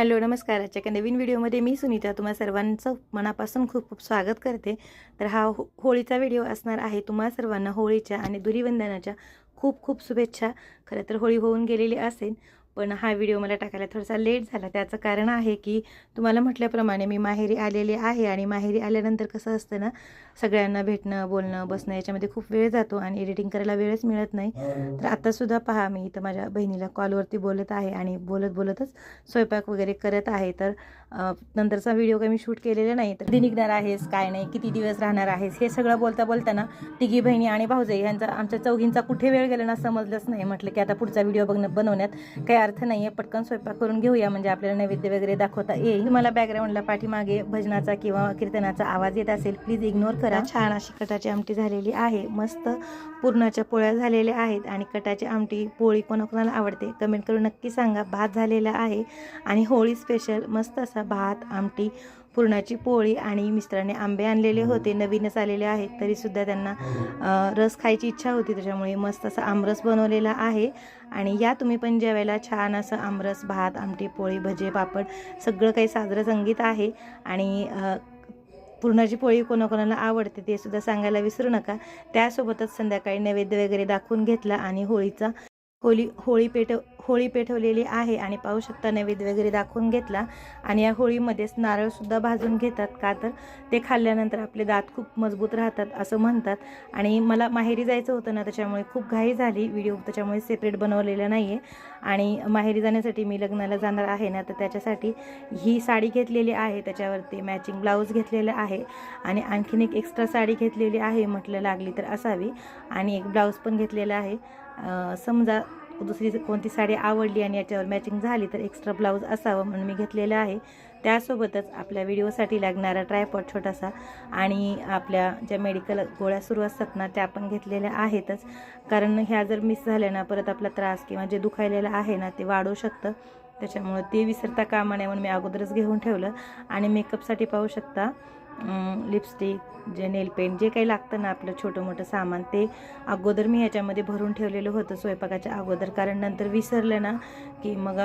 Hello नमस्कार. आजच्या एका नवीन व्हिडिओमध्ये मी सुनीता. तुम्हा सर्वांचं मनापासून खूप खूप स्वागत करते. तर हा हो होळीचा व्हिडिओ असणार आहे. तुम्हा सर्वांना होळीच्या आणि धुलीवंदनाच्या खूप खूप शुभेच्छा. खरं तर होळी होऊन गेलेली असेल. पण हा व्हिडिओ मला टाकायला थोडासा लेट झाला. त्याचं कारण आहे की तुम्हाला म्हटल्याप्रमाणे मी माहेरी आलेली आहे आणि माहेरी आल्यानंतर कसं असतं ना सगळ्यांना भेटणं बोलणं बसणं याच्यामध्ये खूप वेळ जातो आणि एडिटिंग करायला वेळच मिळत नाही. तर आत्तासुद्धा पहा मी इथं माझ्या बहिणीला कॉलवरती बोलत आहे आणि बोलत बोलतच स्वयंपाक वगैरे करत आहे. तर नंतरचा व्हिडिओ काही मी शूट केलेला नाही तर कधी निघणार आहेस काय नाही किती दिवस राहणार आहेस हे सगळं बोलता बोलताना तिघी बहिणी आणि भाऊजाई यांचा आमच्या चौघींचा कुठे वेळ गेला ना समजलंच नाही. म्हटलं की आता पुढचा व्हिडिओ बघणं बनवण्यात काही अर्थ नाही आहे पटकन स्वयंपाक करून घेऊया म्हणजे आपल्याला नैवेद्य वगैरे दाखवता येईल. तुम्हाला बॅकग्राऊंडला पाठीमागे भजनाचा किंवा कीर्तनाचा आवाज येत असेल प्लीज इग्नोर करा. छान अशी कटाची आमटी झालेली आहे मस्त पुरणाच्या पोळ्या झालेल्या आहेत आणि कटाची आमटी पोळी कोणाकोणाला आवडते कमेंट करून नक्की सांगा. भात झालेला आहे आणि होळी स्पेशल मस्त असा भात आमटी पुरणाची पोळी आणि मिस्टरांनी आंबे आणलेले होते. नवीनच आलेले आहेत. तरीसुद्धा त्यांना रस खायची इच्छा होती. त्याच्यामुळे मस्त असा आमरस बनवलेला आहे. आणि या तुम्ही पण जेवायला छान असं आमरस भात आमटी पोळी भजे पापड सगळं काही साजरं संगीत आहे. आणि पुरणाची पोळी कोणाकोणाला आवडते ते सुद्धा सांगायला विसरू नका. त्यासोबतच संध्याकाळी नैवेद्य वगैरे दाखवून घेतला आणि होळीचा होली होळी पेटव होळी पेटवलेली आहे आणि पाहू शकता नैवेद्य वगैरे दाखवून घेतला. आणि या होळीमध्येच नारळसुद्धा भाजून घेतात. का तर? ते खाल्ल्यानंतर आपले दात खूप मजबूत राहतात असं म्हणतात. आणि मला माहेरी जायचं होतं ना त्याच्यामुळे खूप घाई झाली. व्हिडिओ त्याच्यामुळे सेपरेट बनवलेला नाही आहे आणि माहेरी जाण्यासाठी मी लग्नाला जाणार आहे ना तर त्याच्यासाठी ही साडी घेतलेली आहे. त्याच्यावरती मॅचिंग ब्लाऊज घेतलेलं आहे. आणि आणखीन एक एक्स्ट्रा साडी घेतलेली आहे. म्हटलं लागली तर असावी. आणि एक ब्लाऊज पण घेतलेला आहे. समजा दुसरी कोणती साडी आवडली आणि याच्यावर मॅचिंग झाली तर एक्स्ट्रा ब्लाऊज असावं म्हणून मी घेतलेलं आहे. त्यासोबतच आपल्या व्हिडिओसाठी लागणारा ट्रायपॉट छोटासा आणि आपल्या ज्या मेडिकल गोळ्या सुरू असतात ना त्या पण घेतलेल्या आहेतच. कारण ह्या जर मिस झाल्या ना परत आपला त्रास किंवा जे दुखायलेलं आहे ना ते वाढू शकतं. त्याच्यामुळं ते विसरता कामा नये म्हणून मी अगोदरच घेऊन ठेवलं. आणि मेकअपसाठी पाहू शकता लिपस्टिक जे नेल पेंट जे काही लागतं ना आपलं छोटं मोठं सामान ते अगोदर मी ह्याच्यामध्ये भरून ठेवलेलं होतं स्वयंपाकाच्या अगोदर. कारण नंतर विसरलं ना की मग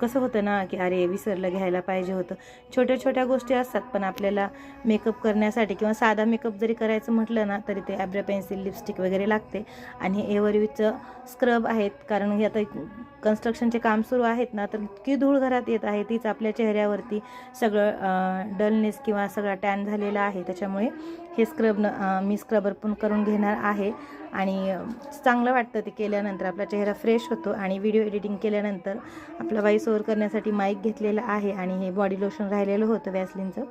कसं होतं ना की अरे विसरलं घ्यायला पाहिजे होतं. छोट्या छोट्या गोष्टी असतात पण आपल्याला मेकअप करण्यासाठी किंवा साधा मेकअप जरी करायचं म्हटलं ना तरी ते ॲब्रा पेन्सिल लिपस्टिक वगैरे लागते. आणि हे एवरवीचं स्क्रब आहेत कारण हे आता कन्स्ट्रक्शनचे काम सुरू आहेत ना तर इतकी धूळ घरात येत आहे तीच आपल्या चेहऱ्यावरती सगळं डलनेस किंवा सगळा टॅन झालेला आहे. त्याच्यामुळे हे स्क्रब मी स्क्रबर पण करून घेणार आहे. आणि चांगलं वाटतं ते केल्यानंतर. आपला चेहरा फ्रेश होतो आणि व्हिडिओ एडिटिंग केल्यानंतर आपला व्हॉइस ओव्हर करण्यासाठी माईक घेतलेला आहे आणि हे बॉडी लोशन राहिलेलं होतं वॅसलिनचं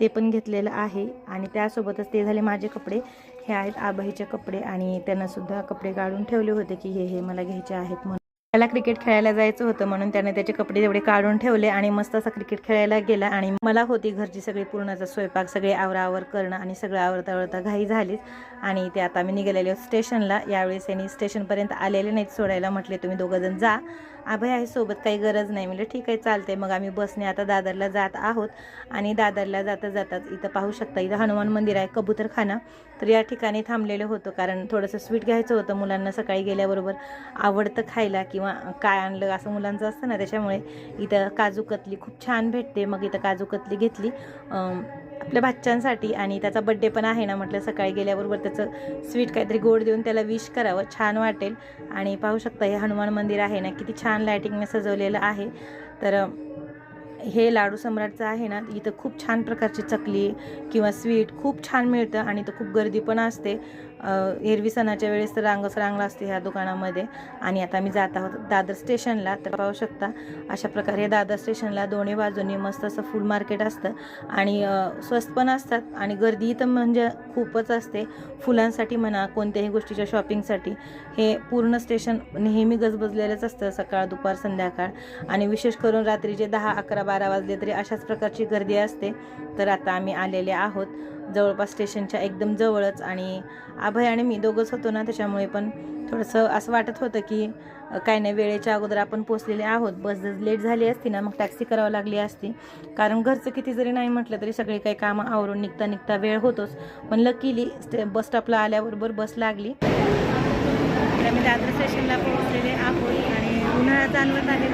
ते पण घेतलेलं आहे. आणि त्यासोबतच ते झाले माझे कपडे. हे आहेत आबाईचे कपडे आणि त्यांनासुद्धा कपडे काढून ठेवले होते की हे हे मला घ्यायचे आहेत म्हणून. त्याला क्रिकेट खेळायला जायचं होतं म्हणून त्याने त्याचे कपडे तेवढे काढून ठेवले आणि मस्त असा क्रिकेट खेळायला गेला. आणि मला होती घरची सगळी पूर्णचा स्वयंपाक सगळे आवरावर करणं आणि सगळं आवरता आवरता घाई झालीच. आणि ते आता मी निघालेले स्टेशनला. यावेळेस यांनी स्टेशनपर्यंत आलेले नाहीत सोडायला. म्हटले तुम्ही दोघंजण जा. अभय आहे सोबत काही गरज नाही. म्हणजे ठीक आहे चालते मग आम्ही बसने आता दादरला जात आहोत. आणि दादरला जाता जाताच इथं पाहू शकता इथं हनुमान मंदिर आहे कबूतरखाना. तर या ठिकाणी थांबलेलं होतं. कारण थोडंसं स्वीट घ्यायचं होतं मुलांना सकाळी गेल्याबरोबर. आवडतं खायला किंवा काय आणलं असं मुलांचं असतं ना त्याच्यामुळे इथं काजू कतली खूप छान भेटते. मग इथं काजू कतली घेतली. आपल्या बच्चांसाठी आणि त्याचा बड्डे पण आहे ना म्हटलं सकाळी गेल्याबरोबर त्याचं स्वीट काहीतरी गोड देऊन त्याला विश करावं छान वाटेल. आणि पाहू शकता हे हनुमान मंदिर आहे ना किती छान लायटिंगने सजवलेलं आहे. तर हे लाडू सम्राटचं आहे ना इथं खूप छान प्रकारची चकली किंवा स्वीट खूप छान मिळतं आणि इथं खूप गर्दी पण असते. एरवी सणाच्या वेळेस तर रांगच रांगला असते ह्या दुकानामध्ये. आणि आता मी जात आहोत दादर स्टेशनला तर पाहू शकता अशा प्रकारे दादर स्टेशनला दोन्ही बाजूनी मस्त असं फुल मार्केट असतं. आणि स्वस्त पण असतात आणि गर्दी तर म्हणजे खूपच असते. फुलांसाठी म्हणा कोणत्याही गोष्टीच्या शॉपिंगसाठी हे पूर्ण स्टेशन नेहमी गजबजलेलंच असतं सकाळ दुपार संध्याकाळ. आणि विशेष करून रात्रीचे दहा अकरा बारा वाजले तरी अशाच प्रकारची गर्दी असते. तर आता आम्ही आलेले आहोत. जवळपास स्टेशनच्या एकदम जवळच आणि अभय आणि मी दोघंच होतो ना त्याच्यामुळे पण थोडंसं असं वाटत होतं की काय नाही वेळेच्या अगोदर आपण पोचलेले आहोत. बस जर लेट झाली असती ना मग टॅक्सी करावं लागली असती. कारण घरचं किती जरी नाही म्हटलं तरी सगळे काही कामं आवरून निघता निघता वेळ होतोच. पण लकीली स्टे बस स्टॉपला आल्याबरोबर बस लागली. तर आम्ही दादर स्टेशनला पोहोचलेले आहोत आणि उन्हाळा जाणवत आहे.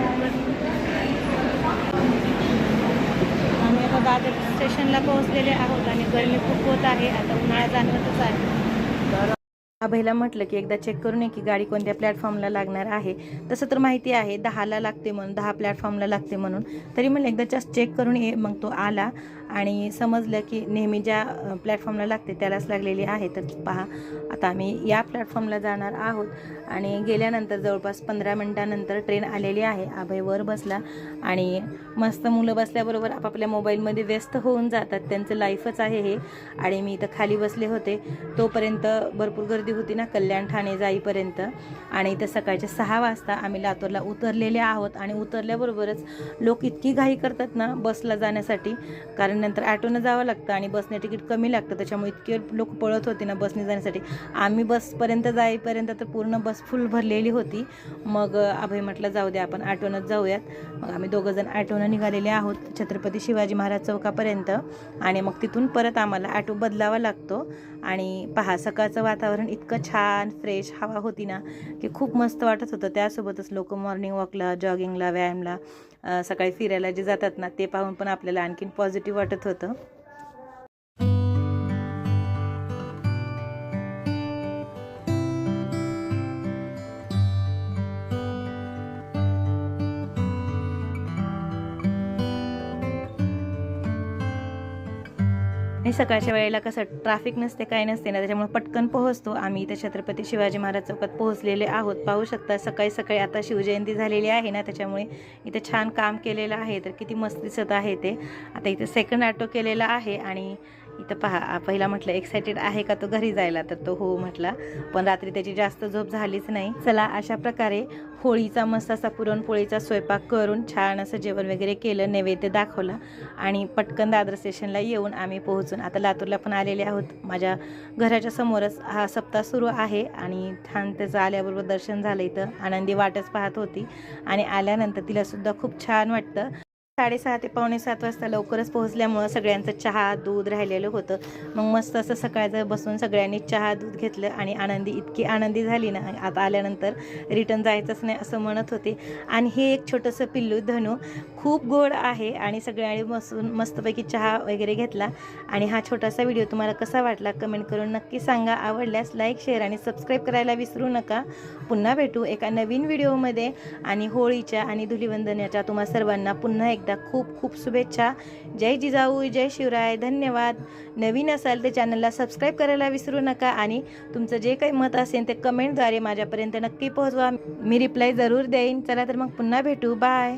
दादर स्टेशनला पोहोचलेले आहोत आणि गरमी खूप होत आहे. आता उन्हाळा जाणवतच आहे. अभयला म्हटलं की एकदा चेक करून ये की गाडी कोणत्या प्लॅटफॉर्मला लागणार आहे. तसं तर माहिती आहे दहाला लागते म्हणून दहा प्लॅटफॉर्मला लागते म्हणून. तरी म्हणलं एकदा जस्ट चेक करून ये मग तो आला. आणि समजलं की नेहमी ज्या प्लॅटफॉर्मला लागते त्यालाच लागलेली आहे. तर पहा आता आम्ही या प्लॅटफॉर्मला जाणार आहोत आणि गेल्यानंतर जवळपास पंधरा मिनटानंतर ट्रेन आलेली आहे. अभय वर बसला आणि मस्त मुलं बसल्याबरोबर आपापल्या मोबाईलमध्ये व्यस्त होऊन जातात. त्यांचं लाईफच आहे हे. आणि मी इथं खाली बसले होते. तोपर्यंत भरपूर गर्दी होती ना कल्याण ठाणे जाईपर्यंत. आणि इथं सकाळच्या सहा वाजता आम्ही लातूरला उतरलेले आहोत. आणि उतरल्याबरोबरच लोक इतकी घाई करतात ना बसला जाण्यासाठी. कारण नंतर ॲटोनं जावं लागतं आणि बसने तिकीट कमी लागतं. त्याच्यामुळे इतके लोक पळत होते ना बसने जाण्यासाठी. आम्ही बसपर्यंत जाईपर्यंत तर पूर्ण बस फुल भरलेली होती. मग अभय म्हटलं जाऊ द्या आपण ॲटोनंच जाऊयात. मग आम्ही दोघंजण ॲटोनं निघालेले आहोत छत्रपती शिवाजी महाराज चौकापर्यंत. आणि मग तिथून परत आम्हाला ॲटो बदलावा लागतो. आणि पहा सकाळचं वातावरण इतकं छान फ्रेश हवा होती ना की खूप मस्त वाटत होतं. त्यासोबतच लोक मॉर्निंग वॉकला जॉगिंगला व्यायामला सकाळी फिरायला जे जातात ना ते पाहून पण आपल्याला आणखीन पॉझिटिव्ह वाटत होतं. आणि सकाळच्या वेळेला कसं ट्रॅफिक नसते काय नसते ना त्याच्यामुळे पटकन पोहोचतो. आम्ही इथे छत्रपती शिवाजी महाराज चौकात पोहोचलेले आहोत. पाहू शकता सकाळी सकाळी आता शिवजयंती झालेली आहे ना त्याच्यामुळे इथे छान काम केलेलं आहे. तर किती मस्त दिसत आहे ते. आता इथे सेकंड ऑटो केलेला आहे आणि इथं पहा पहिला म्हटलं एक्सायटेड आहे का तो घरी जायला? तर तो हो म्हटला. पण रात्री त्याची जास्त झोप झालीच नाही. चला अशा प्रकारे होळीचा मस्त असा पुरणपोळीचा स्वयंपाक करून छान असं जेवण वगैरे केलं नैवेद्य दाखवला आणि पटकन दादर स्टेशनला येऊन आम्ही पोहोचून आता लातूरला पण आलेले आहोत. माझ्या घराच्या समोरच हा सप्ताह सुरू आहे आणि छान त्याचं आल्याबरोबर दर्शन झालं इथं. आनंदी वाटच पाहत होती आणि आल्यानंतर तिलासुद्धा खूप छान वाटतं. साडेसहा ते पावणे सात वाजता लवकरच पोहोचल्यामुळं सगळ्यांचं चहा दूध राहिलेलं होतं. मग मस्त असं सकाळचं बसून सगळ्यांनी चहा दूध घेतलं आणि आनंदी इतकी आनंदी झाली ना आता आल्यानंतर रिटर्न जायचंच नाही असं म्हणत होते. आणि हे एक छोटंसं पिल्लू धनू खूप गोड आहे आणि सगळ्यांनी बसून मस्तपैकी चहा वगैरे घेतला. आणि हा छोटासा व्हिडिओ तुम्हाला कसा वाटला कमेंट करून नक्की सांगा. आवडल्यास लाईक शेअर आणि सबस्क्राईब करायला विसरू नका. पुन्हा भेटू एका नवीन व्हिडिओमध्ये आणि होळीच्या आणि धुलीवंदनाच्या तुम्हा सर्वांना पुन्हा एक एकदा खूप खूप शुभेच्छा. जय जिजाऊ जय शिवराय धन्यवाद. नवीन असाल तर चॅनलला सबस्क्राईब करायला विसरू नका आणि तुमचं जे काही मत असेल ते कमेंटद्वारे माझ्यापर्यंत नक्की पोहोचवा. मी रिप्लाय जरूर देईन. चला तर मग पुन्हा भेटू. बाय.